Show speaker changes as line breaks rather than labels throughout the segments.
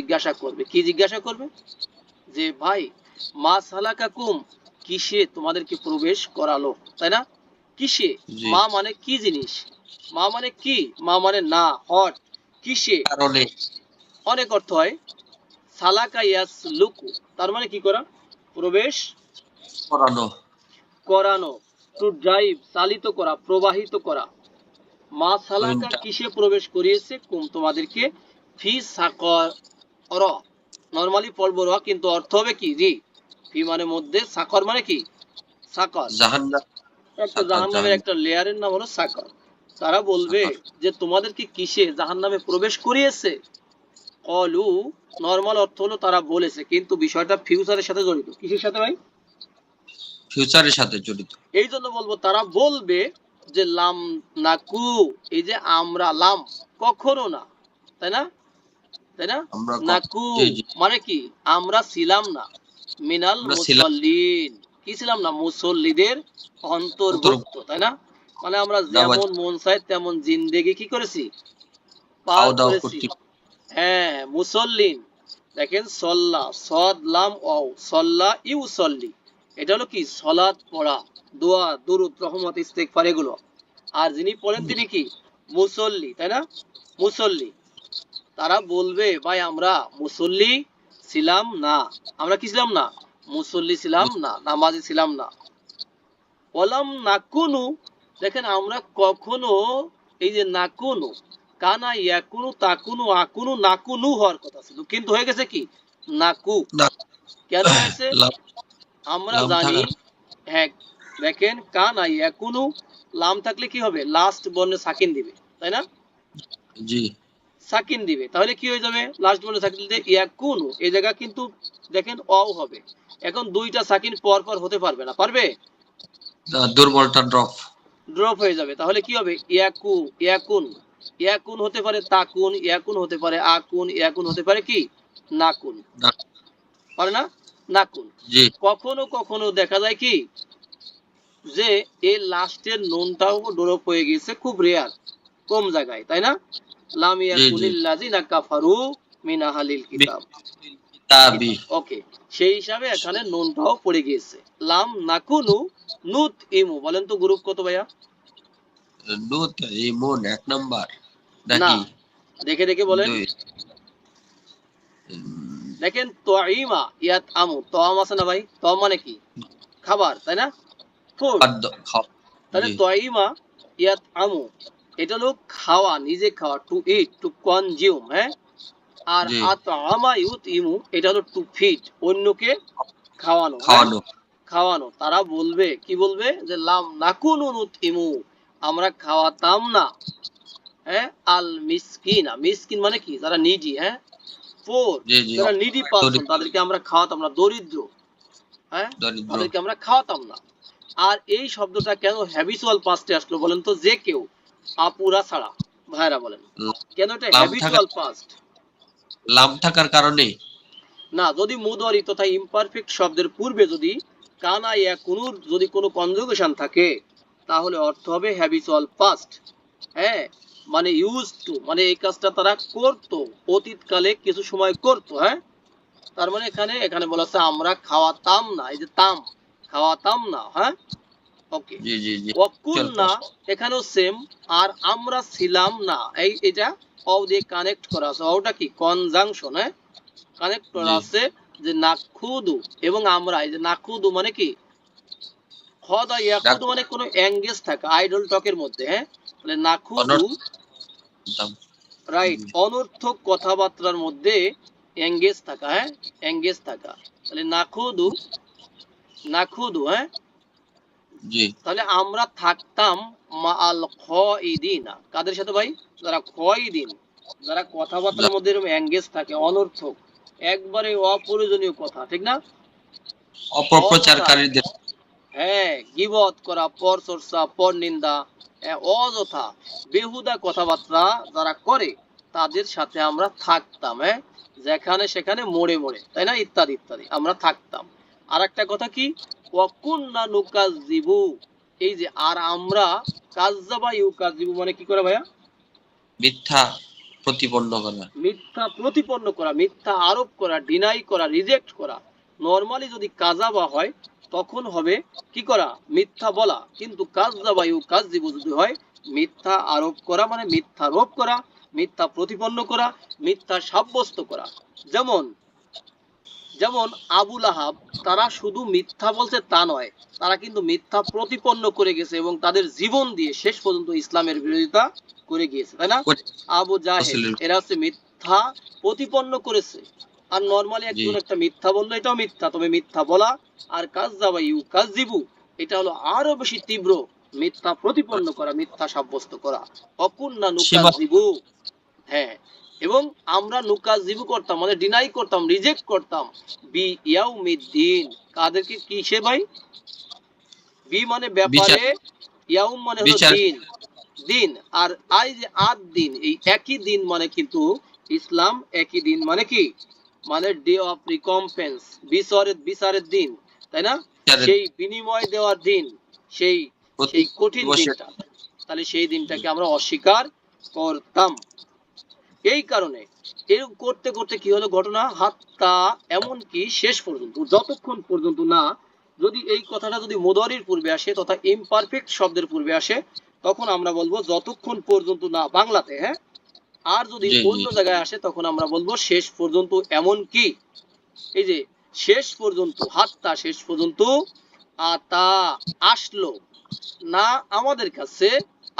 জিজ্ঞাসা করবে। কি জিজ্ঞাসা করবে? যে ভাই মা সালাকা কুম কিসে তোমাদেরকে প্রবেশ করালো? তাই না? কিসে? মা মানে কি জিনিস? মা মানে কি? মা মানে না হট কিসে? অনেক অর্থ হয়। সালাকা ইয়াস লুকু তার মানে কি করা? প্রবেশ
করানো।
করানো টু ড্রাইভ চালিত করা প্রবাহিত করা। মা সালাকা কিসে প্রবেশ করিয়েছে? কুম তোমাদেরকে ফি সাকর নরমালি পড়ব র কিন্তু অর্থ হবে কি? রি ফি মানে মধ্যে সাকর মানে কি? সাকর। একটা জাহান্নামের একটা লেয়ারের নাম হলো সাকর। তারা বলবে। যে তোমাদেরকে কিসে জাহান্নামে প্রবেশ করিয়েছে? কলু নরমাল অর্থ হলো তারা বলেছে কিন্তু বিষয়টা ফিউচারের সাথে জড়িত। কিসের সাথে ভাই?
ফিউচারের সাথে জড়িত।
এই জন্য বলব তারা বলবে যে লাম নাকু এই যে আমরা লাম কখনো না। তাই না? তাই না? নাকু। মানে কি? আমরা ছিলাম না। মিনাল মুসল্লিন। কি ছিলাম না? মুসল্লিদের অন্তর্ভুক্ত তাই না? মানে আমরা যেমন মন চায় তেমন জিন্দেগি কি করেছি? পার করেছি। হ্যাঁ মুসল্লিন। দেখেন সল্লা সদ লাম ও সল্লা ইউ সল্লি। এটা হলো কি? সলাৎ পড়া দোয়া দুরুদ রহমত এগুলো। আর যিনি পড়েন তিনি কি? মুসল্লি তাই না? মুসল্লি। তারা বলবে ভাই আমরা মুসল্লি ছিলাম না। আমরা কি ছিলাম না? মুসল্লি ছিলাম না নামাজি ছিলাম না। ওলাম নাকুনু দেখেন আমরা কখনো এই যে নাকুনু কানা ইয়াকুনু তাকুনু আকুনু নাকুনু হওয়ার কথা ছিল। কিন্তু হয়ে গেছে কি? নাকু। কেন হয়েছে? আমরা জানি হ্যাঁ দেখেন কানা ইয়াকুনু লাম থাকলে কি হবে? লাস্ট বর্ণে সাকিন দিবে তাই না?
জি।
সাকিন দিবে। তাহলে কি হয়ে যাবে? লাস্ট বর্ণে সাকিন দিলে ইয়াকুনু এই জায়গা কিন্তু দেখেন অ হবে। এখন দুইটা সাকিন পর পর হতে পারবে না। পারবে?
দুর্বলটা ড্রপ
ড্রপ হয়ে যাবে। তাহলে কি হবে? ইয়াকু ইয়াকুন। ইয়াকুন হতে পারে তাকুন ইয়াকুন হতে পারে আকুন ইয়াকুন হতে পারে কি? নাকুন। পারে না? নাকুন।
জি।
কখনো কখনো দেখা যায় কি? যে এই লাস্টের নুনটাও ড্রপ হয়ে গেছে খুব রেয়ার কম জায়গায় তাই না? লাম ইয়াকুনিল্লাযিনা কাফারু মিন আহলিল কিতাব। ওকে সেই হিসাবে এখানে নুনটাও পড়ে গিয়েছে। লাম নাকুনু নুত ইমু বলেন তো গ্রুপ কত ভাইয়া?
নুত ইমন এক নাম্বার।
না দেখে দেখে বলেন। দেখেন তোয়াইমা ইয়াত আমু। তোয়াম আছে না ভাই? তোয়াম মানে কি? খাবার তাই না? ফুড। তাহলে। তোয়াইমা ইয়াত আমু। এটা হলো খাওয়া নিজে খাওয়া টু ইট টু কনজিউম হ্যাঁ? আর
জি।
আত আমা ইউত ইমু এটা হলো টু ফিট অন্যকে খাওয়ানো হ্যাঁ?
খাওয়ানো।
খাওয়ানো। তারা বলবে কি বলবে? যে লাম নাকুনু নুত ইমু আমরা খাওয়াতাম না হ্যাঁ? আল মিসকিনা মিসকিন মানে কি? যারা নিডি হ্যাঁ?
জি
যারা নিডি পার্সন তাদেরকে আমরা খাওয়াতাম না দরিদ্র হ্যাঁ? তাদেরকে আমরা খাওয়াতাম না। আর এই শব্দটা কেন হ্যাবিচুয়াল পাস্টে আসলো বলেন তো যে কেউ? আপুরা ছাড়া ভাইরা বলেন। কেন এটা হ্যাবিচুয়াল পাস্ট
লাম থাকার কারণে
না যদি মুদারি তথা ইমপারফেক্ট শব্দের পূর্বে যদি কানা ইয়া কুনুর যদি কোনো কনজুগেশন থাকে তাহলে অর্থ হবে হ্যাবিচুয়াল পাস্ট হ্যাঁ মানে ইউজ টু মানে এই কাজটা তারা করতো অতীতকালে কিছু সময় করতো হ্যাঁ? তার মানে এখানে এখানে বলা আছে আমরা খাওয়াতাম না এই যে তাম খাওয়াতাম না হ্যাঁ? ওকে
জি জি জি।
ওয়াকুলনা এখানেও সেম আর আমরা ছিলাম না এই এটা অ দিয়ে কানেক্ট করা আছে। ওটা কি? কনজাংশন হ্যাঁ? কানেক্ট করা আছে যে নাকুদু এবং আমরা। এই যে নাকুদু মানে কি? খদা ইয়াকুদু মানে কোনো এঙ্গেজ থাকা আইডল টকের মধ্যে হ্যাঁ? তাহলে রাইট অনর্থক কথাবার্তার মধ্যে এঙ্গেজ থাকা হ্যাঁ? এঙ্গেজ থাকা। তাহলে নাকুদু নাকুদু হ্যাঁ?
জি।
তাহলে আমরা থাকতাম মা আল খইদিনা কাদের সাথে ভাই? যারা খইদিন যারা কথাবার্তার মধ্যে এরকম থাকে অনর্থক। একবারে অপ্রয়োজনীয় কথা ঠিক না?
অপপ্রচারকারীদের।
হ্যাঁ গিবত করা পর চর্চা পর নিন্দা অযথা বেহুদা কথাবার্তা যারা করে তাদের সাথে আমরা থাকতাম হ্যাঁ? যেখানে সেখানে মোড়ে মোড়ে তাই না? ইত্যাদি ইত্যাদি আমরা থাকতাম। আর একটা কথা কি? ওয়াকুন্না নুকাজিবু এই যে আর আমরা কাজ্জাবা ইউকাজিবু মানে কি করে ভাইয়া?
মিথ্যা প্রতিপন্ন করা।
মিথ্যা প্রতিপন্ন করা মিথ্যা আরোপ করা ডিনাই করা রিজেক্ট করা। নর্মালি যদি কাজাবা হয় তখন হবে কি করা? মিথ্যা বলা। কিন্তু কাজাবা যদি হয় মিথ্যা আরোপ করা মানে মিথ্যা আরোপ করা মিথ্যা প্রতিপন্ন করা মিথ্যা সাব্যস্ত করা। যেমন যেমন আবুল আহাব তারা শুধু মিথ্যা বলছে তা নয় তারা কিন্তু মিথ্যা প্রতিপন্ন করে গেছে এবং তাদের জীবন দিয়ে শেষ পর্যন্ত ইসলামের বিরোধিতা করে গিয়েছে তাই না? আবু
রাসূলের-
এরা হচ্ছে মিথ্যা প্রতিপন্ন করেছে। আর নর্মালি একজন একটা মিথ্যা বলল এটাও মিথ্যা তবে মিথ্যা বলা আর কাজদাবা ইউ কাজিবু এটা হলো আরও বেশি তীব্র মিথ্যা প্রতিপন্ন করা মিথ্যা সাব্যস্ত করা। অকুন্না
সীমা-
নুকাজিবু হ্যাঁ। এবং আমরা নুকাজিবু করতাম মানে ডিনাই করতাম রিজেক্ট করতাম। বি ইয়াউমিদ্দিন কাদেরকে কিসে ভাই? বি মানে ব্যাপারে ইয়াউম মানে হলো দিন। দিন আর আই যে আদ দিন এই একই দিন মানে কিন্তু ইসলাম একই দিন মানে কি? মানে ডে অফ রিকম্পেন্স বিচারের বিচারের দিন তাই না? সেই বিনিময় দেওয়ার দিন সেই সেই কঠিন দিনটা। তাহলে সেই দিনটাকে আমরা অস্বীকার করতাম। এই কারণে এরকম করতে করতে কি হলো ঘটনা? হাত্তা এমন কি শেষ পর্যন্ত যতক্ষণ পর্যন্ত না যদি এই কথাটা যদি মোদরির পূর্বে আসে তথা ইমপারফেক্ট শব্দের পূর্বে আসে তখন আমরা বলব যতক্ষণ পর্যন্ত না বাংলাতে হ্যাঁ? আর যদি। অন্য জায়গায় আসে তখন আমরা বলব শেষ পর্যন্ত এমন কি এই যে শেষ পর্যন্ত হাত্তা শেষ পর্যন্ত আতা আসলো না আমাদের কাছে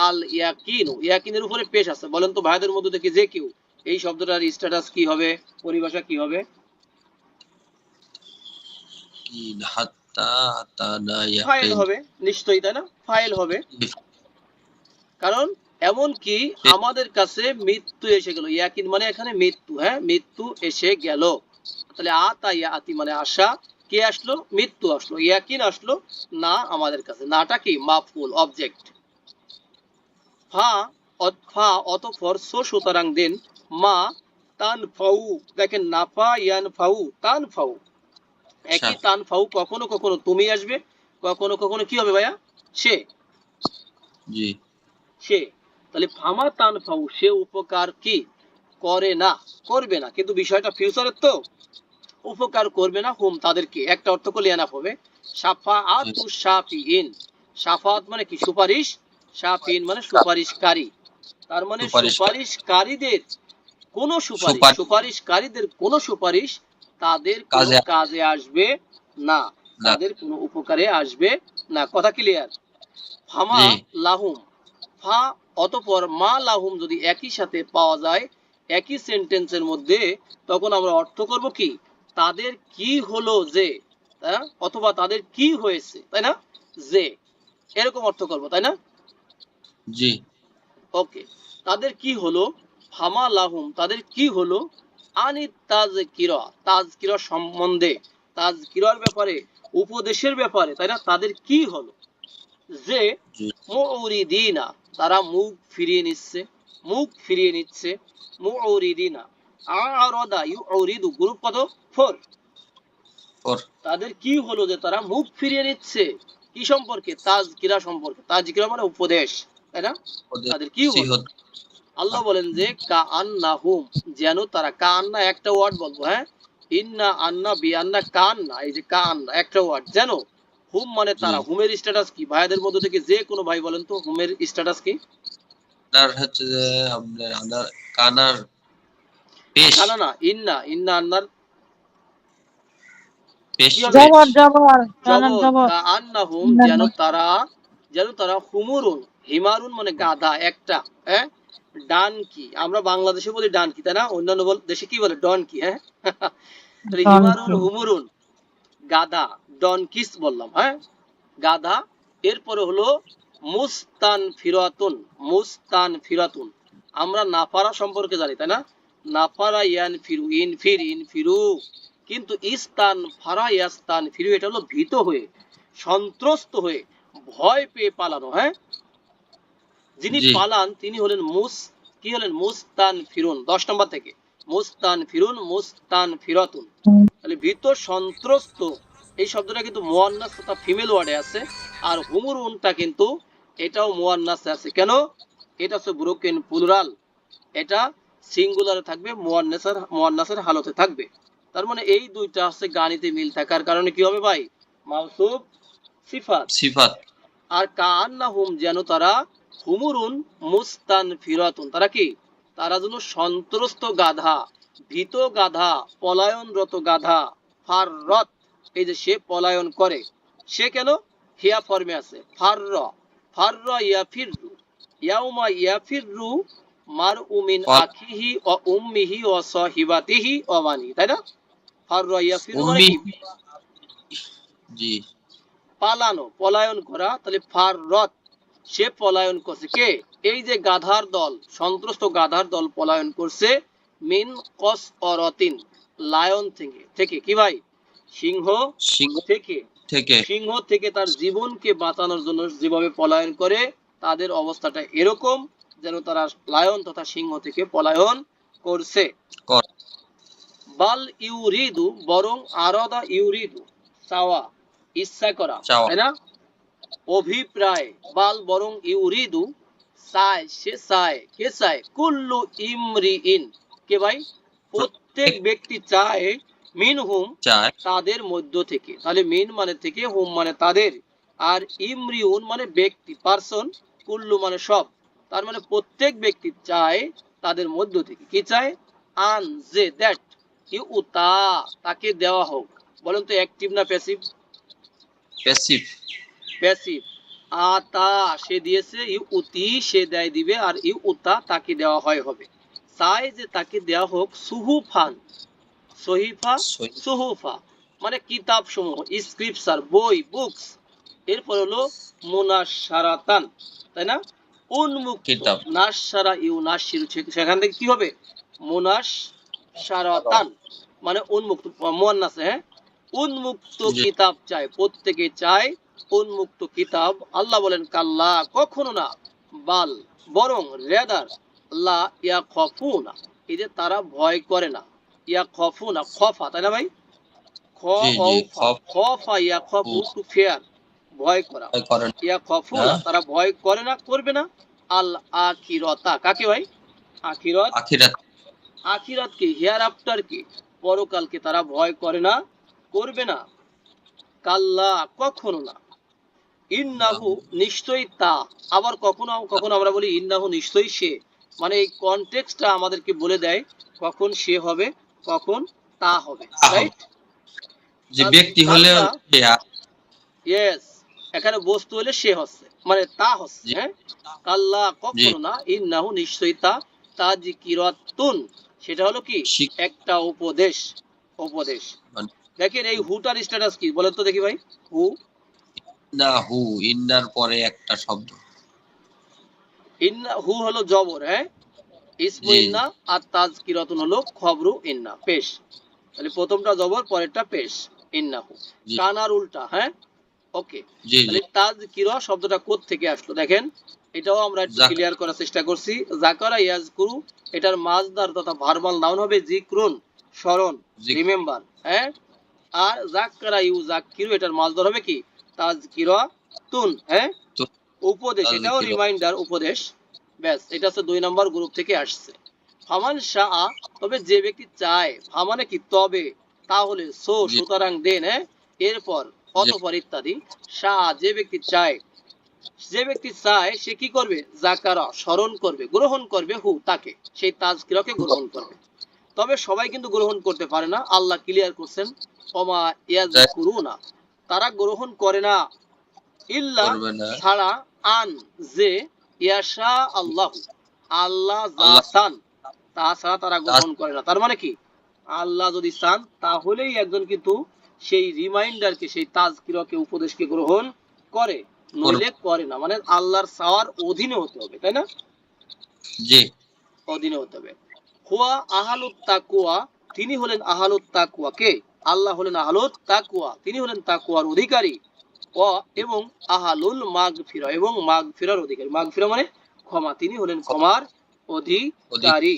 আল ইয়াকিন ইয়াকিনের উপরে পেশ আছে। বলেন তো ভাইদের মধ্যে থেকে যে কেউ। এই শব্দটার স্ট্যাটাস কি হবে? পরিভাষা কি হবে? ফাইল হবে। নিশ্চয়ই তাই না? ফাইল হবে। কারণ এমন কি আমাদের কাছে মৃত্যু এসে গেল। ইয়াকিন মানে এখানে মৃত্যু হ্যাঁ? মৃত্যু এসে গেল। তাহলে আতা ইয়াতি মানে আশা। কে আসলো? মৃত্যু আসলো। ইয়াকিন আসলো না আমাদের কাছে। নাটা কি? মাফুল অবজেক্ট ফা ফা অতঃপর সো সুতরাং দেন মা তান ফাউ দেখেন নাফা ইয়ান ফাউ তান ফাউ। একই
আচ্ছা।
তান ফাউ কখনো কখনো তুমি আসবে কখনো কখনো কি হবে ভাইয়া? সে।
জি।
সে। তাহলে ফামা তান ফাউ সে উপকার কি? করে না করবে না। কিন্তু বিষয়টা ফিউচারের তো। উপকার করবে না হুম তাদেরকে। একটা অর্থ করলে এনাফ হবে। সাফা আতু সাফিন সাফাত মানে কি? সুপারিশ সাফিন মানে সুপারিশকারী। তার মানে সুপারিশকারীদের কোন সুপারিশ সুপারিশকারীদের কোন সুপারিশ তাদের কোনো
কাজে
আসবে না। তাদের কোনো উপকারে আসবে না। কথা ক্লিয়ার ফামা লাহুম। ফা অতপর মা লাহুম যদি একই সাথে পাওয়া যায় একই সেন্টেন্সের মধ্যে তখন আমরা অর্থ করব কি? তাদের কি হলো যে? অথবা তাদের কি হয়েছে তাই না? যে। এরকম অর্থ করব তাই না?
জি।
ওকে তাদের কি হলো? ফামা লাহুম তাদের কি হলো? আনি তাজ কিরা তাজ কিরা সম্বন্ধে তাজ কিরার ব্যাপারে উপদেশের ব্যাপারে তাই না? তাদের কি হলো? যে
জি।
মুরিদিনা তারা মুখ ফিরিয়ে নিচ্ছে মুখ ফিরিয়ে নিচ্ছে মুরিদিনা আরাদা ইউরিদু গ্রুপ কত? ফোর।
ফর।
তাদের কি হলো যে তারা মুখ ফিরিয়ে নিচ্ছে? কি সম্পর্কে? তাজকিরা সম্পর্কে। তাজকিরা মানে উপদেশ। তাই না? তাদের কি আল্লাহ বলেন যে কা আন্না হুম যেন তারা কা আন্না একটা ওয়ার্ড বলব হ্যাঁ? ইন্না আন্না বি আন্না কা আন্না এই যে কা আন্না একটা ওয়ার্ড যেন হুম মানে তারা। হুমের স্ট্যাটাস কি? ভাইদের মধ্যে থেকে যে কোনো ভাই বলেন তো হুমের স্ট্যাটাস কি?
আপনার হচ্ছে যে আপনার কানার পেশ।
কানা না ইন্না ইন্না আন্নার
পেশ
জবর জবর
জবর।
জবর।
আন্না হুম যেন তারা যেন তারা হুমুরুন হিমারুন মানে গাধা একটা হ্যাঁ? ডান কি? আমরা বাংলাদেশে বলি ডান কি তাই না? অন্যান্য দেশে কি বলে? ডন কি হ্যাঁ? হিমারুন হুমুরুন গাধা ডন কিস বললাম হ্যাঁ? গাধা এরপরে হলো মুস্তান ফিরাতুন মুস্তান ফিরাতুন। আমরা নাফারা সম্পর্কে জানি তাই না? নাফারা ইয়ান ফিরু ইন ফির ইন ফিরু। কিন্তু ইস্তান ফারা ইয়াস্তান ফিরু এটা হলো ভীত হয়ে সন্ত্রস্ত হয়ে ভয় পেয়ে পালানো হ্যাঁ? যিনি পালান তিনি হলেন মুস কি হলেন? মুস্তান ফিরুন। দশ নম্বর থেকে। মুস্তান ফিরুন মুস্তান ফিরাতুন। তাহলে ভীত সন্ত্রস্ত এই শব্দটা কিন্তু মোয়ান্নাস তথা ফিমেল ওয়ার্ডে আছে। আর হুমুরুনটা কিন্তু এটাও মোয়ান্নাসে আছে। কেন? এটা হচ্ছে ব্রোকেন প্লুরাল। এটা সিঙ্গুলারে থাকবে মুয়ান্নাসের মুয়ান্নাসের হালতে থাকবে। তার মানে এই দুইটা হচ্ছে গানিতে মিল থাকার কারণে কি হবে ভাই? মাউসুফ সিফাত।
সিফাত।
আর কান্নাহুম যেন তারা হুমুরুন মুস্তান ফিরাতুন। তারা কি? তারা যেন সন্ত্রস্ত গাধা ভীত গাধা পলায়নরত গাধা ফাররত। এই যে সে পলায়ন করে সে কেন? হিয়া ফর্মে আছে ফারর। ফারর ইয়াফিররু। ইয়াউমা ইয়াফিররু মার উমিন আখিহি ও উম্মিহি ও সহিবাতিহি ও বানি তাই না? ফারর ইয়াফিরু মানে?
জি।
পালানো পলায়ন করা তাহলে ফাররত সে পলায়ন করছে কে? এই যে গাধার দল সন্ত্রস্ত গাধার দল পলায়ন করছে মিন কস অরতিন লায়ন থেকে। থেকে কি ভাই? সিংহ
সিংহ
থেকে।
থেকে।
সিংহ থেকে তার জীবনকে বাঁচানোর জন্য যেভাবে পলায়ন করে তাদের অবস্থাটা এরকম যেন তারা লায়ন তথা সিংহ থেকে পলায়ন করছে। বাল ইউরিদু বরং আরদা ইউরিদু চাওয়া। ইচ্ছা করা তাই না? অভিপ্রায় বাল বরং ইউরিদু চায় সে চায় কে চায়? কুল্লু ইমরি ইন কে ভাই? প্রত্যেক ব্যক্তি চায় মিন হুম
চায়।
তাদের মধ্য থেকে। তাহলে মিন মানে থেকে হুম মানে তাদের। আর ইমরিউন মানে ব্যক্তি পার্সন কুল্লু মানে সব। তার মানে প্রত্যেক ব্যক্তি চায় তাদের মধ্য থেকে। কি চায়? আন যে দ্যাট ইউ তা তাকে দেওয়া হোক। বলেন তো অ্যাক্টিভ না প্যাসিভ?
প্যাসিভ
প্যাসিভ আতা সে দিয়েছে ইউ উতি সে দেয় দিবে আর ইউ উতা তাকে দেওয়া হয় হবে। যে তাকে দেওয়া হোক সুহুফান। সহিফা সুহুফা। মানে কিতাব সমূহ স্ক্রিপচার বই বুকস। এরপর হলো মুনাশারাতান তাই না? উন্মুক্ত। ইউ সেখান থেকে কি হবে? মুনাশ সারাতান মানে উন্মুক্ত মুয়ান্নাসে হ্যাঁ? উন্মুক্ত কিতাব চায় প্রত্যেকে চায় উন্মুক্ত কিতাব। আল্লাহ বলেন কাল্লা কখনো না বাল বরং রেদার লা ইয়া খফুনা এই যে তারা ভয় করে না। ইয়া খফুনা খফা তাই না ভাই?
খফ।
ইয়া খফু টু ফেয়ার। ভয় করা। ইয়া খফুনা
হ্যাঁ।
তারা ভয় করে না করবে না। আল আখিরতা কাকে ভাই? আখিরত?
আখিরাত।
আখিরাত কি? হিয়ার আফটার কি? পরকালকে তারা ভয় করে না। করবে না। কাল্লা কখনো না। ইন্নাহু নিশ্চয়ই তা। আবার কখনো কখনো আমরা বলি ইন্নাহু নিশ্চয়ই সে। মানে এই কনটেক্সটটা আমাদেরকে বলে দেয় কখন সে হবে কখন তা হবে রাইট
যে ব্যক্তি হলে
ইয়েস এখানে বস্তু হলে সে হচ্ছে মানে তা হচ্ছে হ্যাঁ? কাল্লা কখনো না ইন্নাহু নিশ্চয়ই তা। তাজিকিরাতুন সেটা হলো কি? একটা উপদেশ উপদেশ।
মানে-
দেখেন এই হুটার স্ট্যাটাস কি? বলেন তো দেখি ভাই। হু?
না হু ইন্নার পরে একটা শব্দ।
ইন্না হু হলো জবর হ্যাঁ? ইসমু ইন্না আর তাজকিরাতুন হলো খবরু ইন্না পেশ। তাহলে প্রথমটা জবর পরেরটা পেশ ইন্না হু। কানার উল্টা হ্যাঁ? ওকে। তাহলে তাজকিরা শব্দটা কোথ থেকে আসলো? দেখেন এটাও আমরা একটু ক্লিয়ার করার চেষ্টা করছি। জাকারা ইয়াজকুরু এটার মাজদার তথা ভার্বাল নাউন হবে জিক্রুন স্মরণ রিমেম্বার হ্যাঁ? আর জাকারা ইউ জাকিরু এটার মাজদার হবে কি? তাজকিরা তুন হ্যাঁ? উপদেশ এটাও রিমাইন্ডার উপদেশ। ব্যাস এটা হচ্ছে দুই নম্বর গ্রুপ থেকে আসছে। ফামান শাহ তবে যে ব্যক্তি চায় ফামানে কি? তবে তাহলে সো সুতরাং দেন হ্যাঁ? এরপর অতপর ইত্যাদি। শাহ যে ব্যক্তি চায় যে ব্যক্তি চায় সে কি করবে? জাকারা স্মরণ করবে গ্রহণ করবে হু তাকে। সেই তাজকিরাকে গ্রহণ করবে। তবে সবাই কিন্তু গ্রহণ করতে পারে না। আল্লাহ ক্লিয়ার করছেন। ইয়াজকুরুনা তারা গ্রহণ করে না। ইল্লা ছাড়া আন যে ইয়াশা আল্লাহ আল্লাহ যা
আল্লাহ-
চান তা ছাড়া তারা গ্রহণ করে না। তার মানে কি? আল্লাহ যদি চান তাহলেই একজন কিন্তু সেই রিমাইন্ডারকে সেই তাজকিরকে উপদেশকে গ্রহণ করে। নইলে করে না। মানে আল্লাহর চাওয়ার অধীনে হতে হবে তাই না?
জি।
অধীনে হতে হবে। হুয়া আহালুত তাকুয়া তিনি হলেন আহালুত তাকুয়া। কে? আল্লাহ হলেন আহালুত তাকুয়া তিনি হলেন তাকুয়ার অধিকারী। ও এবং আহালুল মাগফিরা এবং মাগ ফিরার অধিকারী। মাগ ফিরা মানে ক্ষমা। তিনি হলেন ক্ষমার অধিকারী।